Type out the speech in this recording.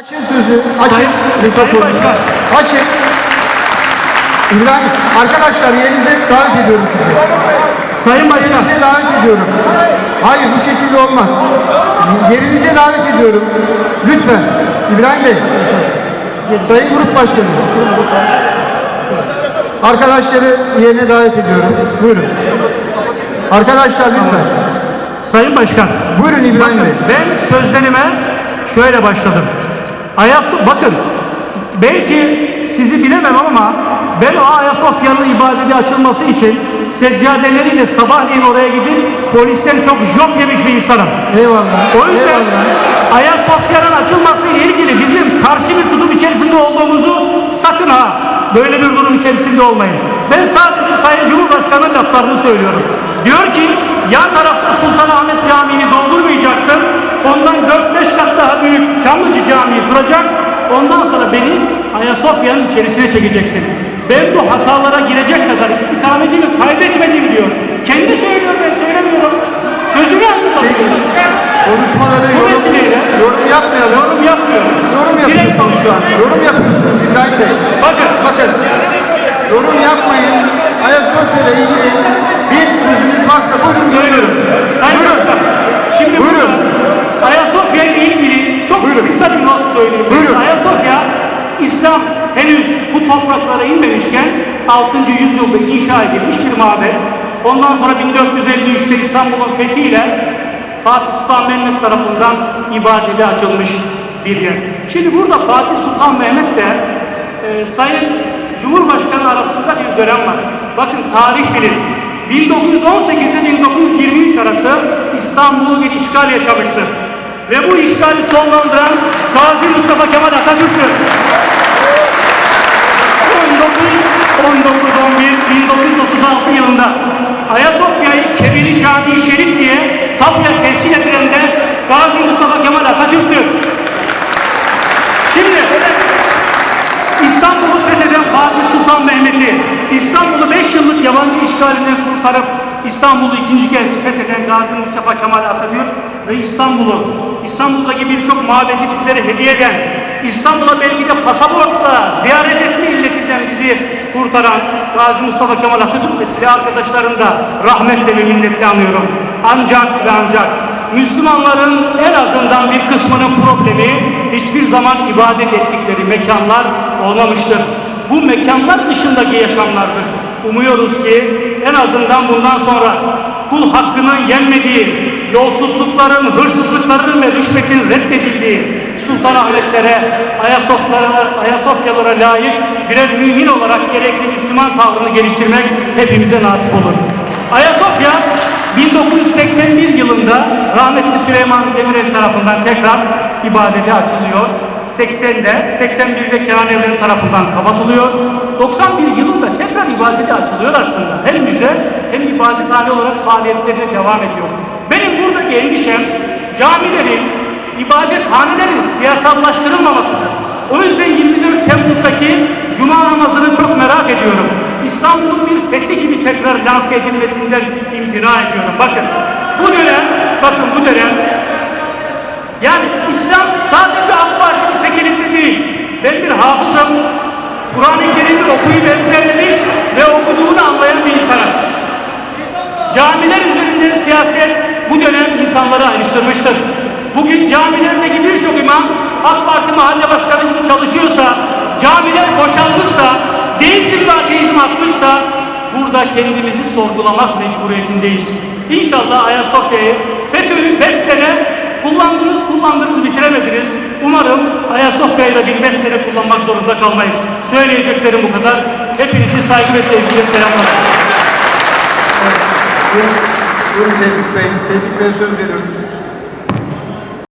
Açın sözü, açın mikrofonu. Açın. İbrahim, arkadaşlar yerinize davet ediyorum sizi. Sayın Başkan, Yerinize davet ediyorum. Hayır bu şekilde olmaz. Yerinize davet ediyorum. Lütfen. İbrahim Bey. Sayın Grup Başkanı. Arkadaşları yerine davet ediyorum. Buyurun. Arkadaşlar lütfen. Sayın Başkan. Buyurun İbrahim Bey. Ben sözlerime şöyle başladım. Ayasu bakın belki sizi bilemem ama ben o Ayasofya'nın ibadeti açılması için seccadeleriyle sabahleyin oraya gidip polisten çok jop yemiş bir insanım. Eyvallah. O yüzden Eyvallah. Ayasofya'nın açılması ile ilgili bizim karşı bir tutum içerisinde olduğumuzu sakın ha böyle bir durum içerisinde olmayın. Ben sadece Sayın Cumhurbaşkanı'nın laflarını söylüyorum. Diyor ki yan tarafta Sultanahmet Camii'ni doldurmayacaksın. Ondan 4-5 kat daha Kuracak. Ondan sonra beni Ayasofya'nın içerisine çekeceksin. Ben bu hatalara girecek kadar istikametimi kaybetmedim diyor. Kendi söylüyor ben söylemiyorum. Sözünü anlatıyorum. Konuşmaları yorum, yorum yapmayalım. yorum yapmıyoruz. Yorum yapıyorsunuz şu an. Yorum yapıyorsunuz İbrahim Bey. Bakın, Bakın. Yorum yapmayın. Ayasofya ile ilgili bir sözünüz varsa buyurun söylüyorum. Sayın Buyurun. Başkan, Şimdi Buyurun. burada Ayasofya ile ilgili çok Buyurun. kısa bir not söyleyeyim. Buyurun. Ayasofya İslam henüz bu topraklara inmemişken 6. yüzyılda inşa edilmiş bir mabet. Ondan sonra 1453'te İstanbul'un fethiyle Fatih Sultan Mehmet tarafından ibadete açılmış bir yer. Şimdi burada Fatih Sultan Mehmet de e, Sayın Cumhurbaşkanı arasında bir dönem var. Bakın tarih bilin. 1918 ile 1923 arası İstanbul'u bir işgal yaşamıştır. Ve bu işgali sonlandıran Gazi Mustafa Kemal Atatürk'tür. 1911-1936 yılında Ayasofya'yı Kebiri Camii Şerif diye tapuya tescil edilen de Gazi Mustafa Kemal Atatürk'tür. Şimdi İstanbul'u fetheden Fatih Sultan Mehmet'i, İstanbul'u 5 yıllık yabancı işgalinden kurtarıp İstanbul'u ikinci kez fetheden Gazi Mustafa Kemal Atatürk ve İstanbul'u, İstanbul'daki birçok mabedi bizlere hediye eden, İstanbul'a belki de pasaportla ziyaret etme illetinden bizi kurtaran Gazi Mustafa Kemal Atatürk ve silah arkadaşlarını da rahmetle ve minnetle anıyorum. Ancak ve ancak Müslümanların en azından bir kısmının problemi hiçbir zaman ibadet ettikleri mekanlar olmamıştır. Bu mekanlar dışındaki yaşamlardır. Umuyoruz ki en azından bundan sonra kul hakkının yenmediği, yolsuzlukların, hırsızlıkların ve rüşvetin reddedildiği Sultanahmetlere, Ayasofyalara, Ayasofyalara layık birer mümin olarak gerekli Müslüman tavrını geliştirmek hepimize nasip olur. Ayasofya 1981 yılında rahmetli Süleyman Demirel tarafından tekrar ibadete açılıyor. 80'de, 81'de Kenan tarafından kapatılıyor. 91 yılında tekrar ibadete açılıyor aslında. Hem müze hem ibadethane olarak faaliyetlerine devam ediyor. Benim buradaki endişem camilerin, ibadethanelerin siyasallaştırılmamasıdır. O yüzden 24 Temmuz'daki Cuma namazını çok merak ediyorum. İstanbul'un bir fethi gibi tekrar lanse edilmesinden imtina ediyorum. Bakın bu dönem, bakın bu dönem yani İslam sadece AK Parti'nin tek elinde değil. Ben bir hafızım. Kur'an-ı Kerim'i okuyup ezberlemiş ve okuduğunu anlayan bir insanım. Camiler üzerinden siyaset bu dönem insanları ayrıştırmıştır. Bugün camilerdeki birçok imam AK Parti mahalle başkanı gibi çalışıyorsa, camiler boşalmışsa, deizm ve ateizm atmışsa burada kendimizi sorgulamak mecburiyetindeyiz. İnşallah Ayasofya'yı FETÖ'yü 5 sene kullandınız, kullandınız, bitiremediniz. Umarım Ayasofya'yı da bir 5 sene kullanmak zorunda kalmayız. Söyleyeceklerim bu kadar. Hepinizi saygı ve sevgiyle selamlar. Buyurun, buyurun Tevfik Bey. Tevfik Bey'e söz veriyorum.